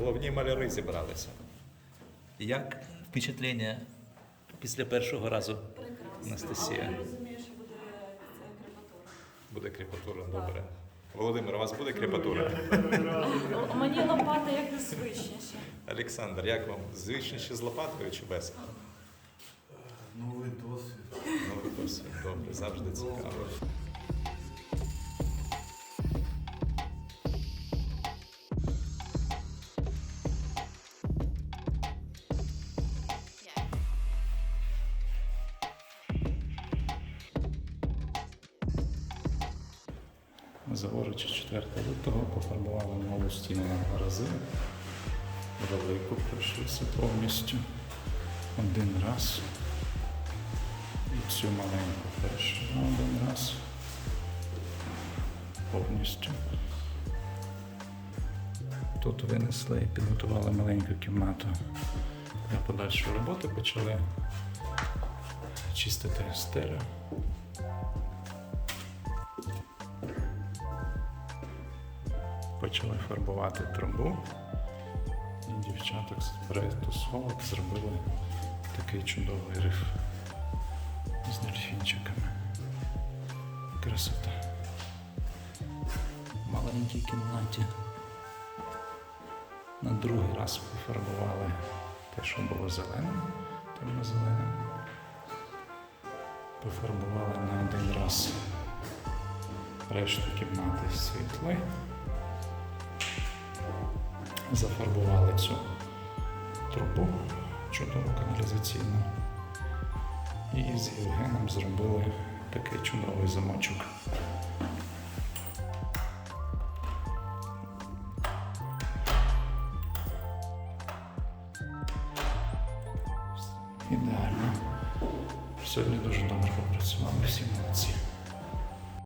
головні маляри зібралися. Як впечатлення після першого разу, Анастасія? Я розумію, що буде крепатура, добре. Володимир, у вас буде крепатура? У мені лопата як незвичніше. Олександр, як вам? Звичніше з лопаткою чи без? Новий досвід. Ну, досвід, добре, завжди цікаво. Заворичі 4 лютого пофарбували нову стіну на два рази. Велику пройшлися повністю. Один раз. І цю маленьку теж один раз. Повністю. Тут винесли і підготували маленьку кімнату для подальшої роботи. Почали чистити стелю. Почали фарбувати трубу. І дівчаток з перетусовок зробили такий чудовий риф з дельфінчиками. Красота. В маленькій кімнаті. На другий раз пофарбували те, що було зеленим, темно-зеленим. Пофарбували на один раз решту кімнати світлої. Зафарбували цю трубу чудову каналізаційну. І з Євгеном зробили такий чудовий замочок. Ідеально. Сьогодні дуже добре попрацювали, всі молодці.